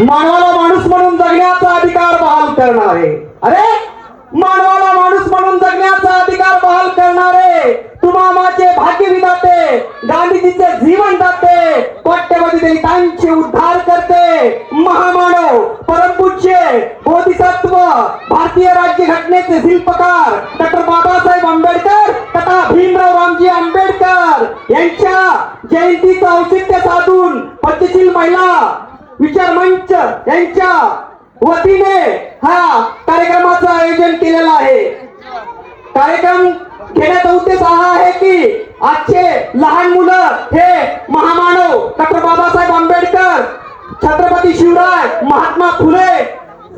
मानवाला माणूस म्हणून जगण्याचा अधिकार बहाल करणारे. अरे? मानवाला माणूस म्हणून जगण्याचा अधिकार बहाल करणारे. तुमामाचे भाग्य विधाते गांधीजीचे जीवन दाते कोट्यवधी दलितांचे उद्धार करते. महामानव परमपूज्य बोधिसत्व भारतीय राज्य घटनेचे शिल्पकार डॉक्टर बाबासाहेब आंबेडकर तथा भीमराव रामजी आंबेडकर यांच्या जयंतीचं औचित्य साधून पंचशील महिला विचार मंच यांच्या वतीने हा कार्यक्रमाचं आयोजन केलेलं आहे. कार्यक्रम घेण्याचा उद्देश हा आहे की आजचे लहान मुलं हे महामानव डॉक्टर बाबासाहेब आंबेडकर छत्रपती शिवराय महात्मा फुले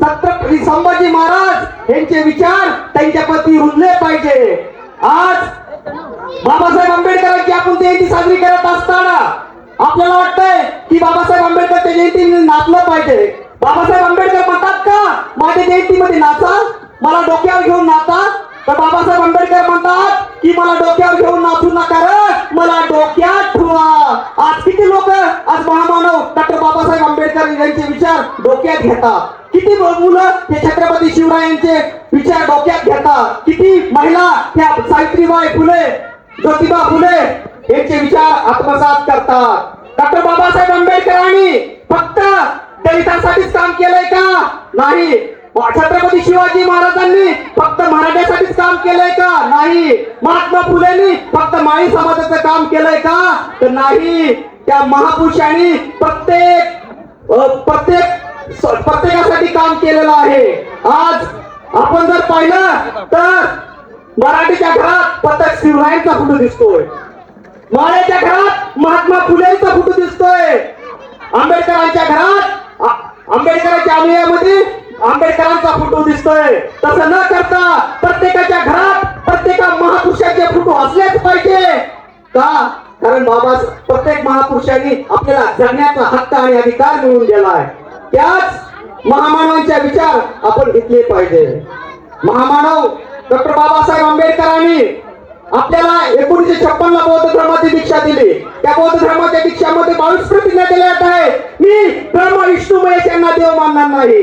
छत्रपती संभाजी महाराज यांचे विचार त्यांच्या पती रुजले पाहिजे. आज बाबासाहेब आंबेडकरांची आपण जयंती साजरी करत असताना आपल्याला वाटतंय की बाबासाहेब आंबेडकरच्या जयंती नाचलं पाहिजे. बाबासाहेब आंबेडकर म्हणतात का माझ्या जयंतीमध्ये नाचा मला डोक्यावर घेऊन नाचा. तर बाबासाहेब आंबेडकर म्हणतात की मला डोक्यावर घेऊन नाचू नका रे मला डोक्यात ठेवा. आज किती लोक आज महामानव डॉक्टर बाबासाहेब आंबेडकर यांचे विचार डोक्यात घेतात. किती मुलं हे छत्रपती शिवरायांचे विचार डोक्यात घेतात. किती महिला ह्या सावित्रीबाई फुले ज्योतिबा फुले यांचे विचार आत्मसात करतात. डॉक्टर बाबासाहेब आंबेडकरांनी फक्त दलितांसाठीच काम केलंय का? नाही. छत्रपती शिवाजी महाराजांनी फक्त मराठ्यासाठीच काम केलंय का? नाही. महात्मा फुलेंनी फक्त माळी समाजाचं काम केलंय का? तर नाही. त्या महापुरुषांनी प्रत्येक प्रत्येक प्रत्येकासाठी काम केलेलं आहे. आज आपण जर पाहिलं तर मराठीच्या घरात प्रत्येक शिवरायांचा फोटो दिसतोय. माळ्याच्या घरात महात्मा फुलेंचा फोटो दिसतोय. आंबेडकरांच्या घरात आंबेडकरांच्या अनुयामध्ये आंबेडकरांचा फोटो दिसतोय. तसं न करता प्रत्येकाच्या घरात प्रत्येका महापुरुषाचे फोटो असलेच पाहिजे. का? कारण बाबा प्रत्येक महापुरुषांनी आपल्याला जगण्याचा हक्क आणि अधिकार मिळवून दिलाय त्याच महामानवांच्या विचार आपण घेतले पाहिजे. महामानव डॉक्टर बाबासाहेब आंबेडकरांनी आपल्याला एकोणीशे छप्पन ला बौद्ध धर्माची दीक्षा दिली. त्या बौद्ध धर्माच्या दीक्षामध्ये बावीस प्रतिज्ञा देण्यात आहे मी ब्रह्म विष्णू महेश यांना देव मानणार नाही.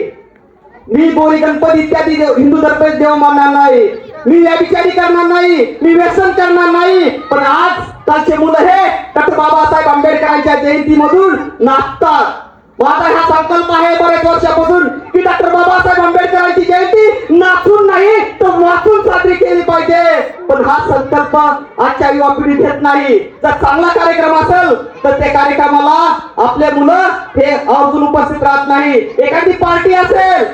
मी बोरी गणपती इत्यादी हिंदू धर्म देव मानणार नाही. मी व्यभिचारी करणार नाही. मी व्यसन करणार नाही. पण आज कालचे मुलं हे डॉक्टर बाबासाहेब आंबेडकरांच्या जयंतीमधून नाचतात. माझा हा संकल्प आहे बरेच वर्षापासून की डॉक्टर बाबासाहेब आंबेडकरांची जयंती नाचून नाही तर वाचून साजरी केली पाहिजे. पण हा संकल्प आजच्या युवा पिढी घेत नाही. जर चांगला कार्यक्रम असेल तर त्या कार्यक्रमाला आपले मुलं हे आवर्जून उपस्थित राहत नाही. एखादी पार्टी असेल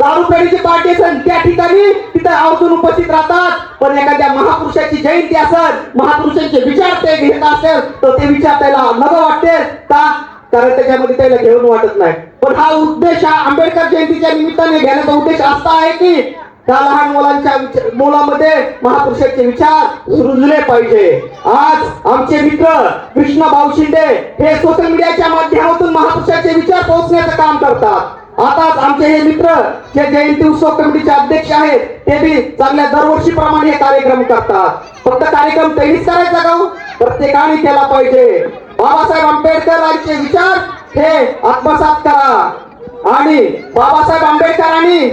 दारू पेढीची पार्टी असेल त्या ठिकाणी तिथे आवर्जून उपस्थित राहतात. पण एखाद्या महापुरुषाची जयंती असेल महापुरुषांचे विचार ते घेत असेल तर ते विचार त्याला नवं वाटते. का? कारण त्याच्यामध्ये त्याला घेऊन वाटत नाही. पण हा उद्देश हा आंबेडकर जयंतीच्या निमित्ताने घेण्याचा उद्देश असा आहे की त्या लहान मुलांच्या मुलामध्ये महापुरुषाचे विचार रुजले पाहिजे. आज आमचे मित्र कृष्ण भाऊ शिंदे हे सोशल मीडियाच्या माध्यमातून महापुरुषाचे विचार पोहोचण्याचं काम करतात. आताच आमचे हे मित्र जे जयंती उत्सव कमिटीचे अध्यक्ष आहेत ते बी चांगल्या दरवर्षीप्रमाणे हे कार्यक्रम करतात. फक्त कार्यक्रम त्यांनीच करायचा का हो? प्रत्येकाने केला पाहिजे. बाबासाहेब आंबेडकरांचे विचार हे आत्मसात करा. आणि बाबासाहेब आंबेडकरांनी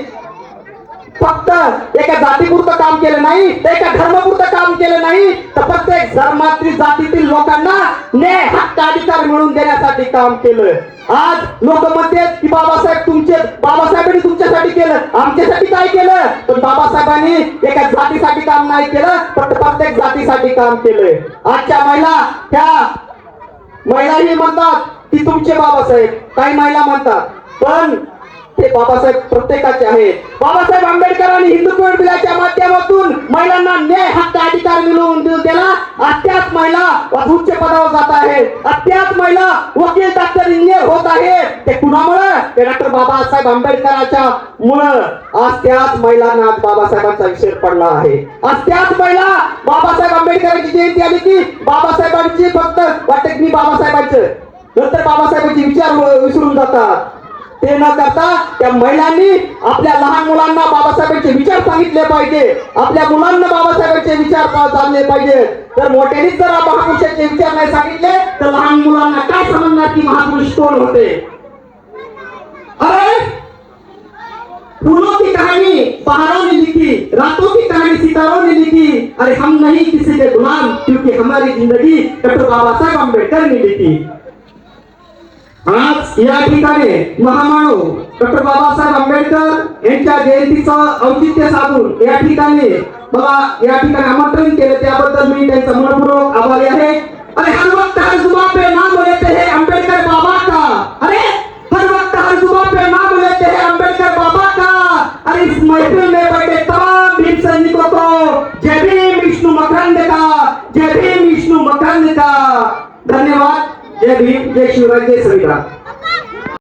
फक्त एका जातीपुरतं काम केलं नाही एका धर्मपुरतं काम केलं नाही तर प्रत्येक धर्मातील जातीतील लोकांना न्याय हक्क अधिकार मिळवून देण्यासाठी काम केलं आज लोक म्हणते की बाबासाहेब तुमचे बाबासाहेबांनी तुमच्यासाठी केलं. आमच्यासाठी काय केलं? पण बाबासाहेबांनी एका जातीसाठी काम नाही केलं पण प्रत्येक जातीसाठी काम केलंय. आजच्या महिला त्या महिलाही म्हणतात की तुमचे बाबासाहेब काही महिला म्हणतात पण ते बाबासाहेब प्रत्येकाचे आहेत. बाबासाहेब आंबेडकरांनी हिंदुत्व बिलाच्या माध्यमातून महिलांना न्याय हक्क अधिकार मिळवून देऊन दिला. अत्याच महिला उच्च पदावर जात आहेत. अत्याच महिला वकील डॉक्टर इंजिनियर होत आहेत. ते कुणामुळे? ते डॉक्टर बाबासाहेब आंबेडकरांच्या मुळे. आज त्याच महिलांना बाबासाहेबांचा विषय पडला आहे. आज त्याच महिला बाबासाहेब आंबेडकरांची जयंती आली की बाबासाहेबांची फक्त वाटत मी बाबासाहेबांचं. नंतर बाबासाहेबांचे विचार विसरून जातात. ते न करता त्या महिलांनी आपल्या लहान मुलांना बाबासाहेबांचे विचार सांगितले पाहिजे. आपल्या मुलांना बाबासाहेबांचे विचार पा- जाणले पाहिजे. तर मोठ्यानेच जर महापुरुषाचे विचार नाही सांगितले तर लहान मुलांना काय समजणार की महापुरुष कोण होते? फूलों की कहाणी पहाड़ों रातों की कहानी सितारों ने लिखी अरे हम नहीं किसी के गुलाम क्योंकि हमारी जिंदगी डॉक्टर बाबा बाबासाहेब आंबेडकर ने लिखी। आज या ठिकाणी महामानव डॉक्टर बाबासाहेब आंबेडकर यांच्या जयंतीचं औचित्य साधून या ठिकाणी मला या ठिकाणी आमंत्रण केलं त्याबद्दल मी त्यांचा मनपूर्वक आभारी जय भीम जय शिवराज जय संविधान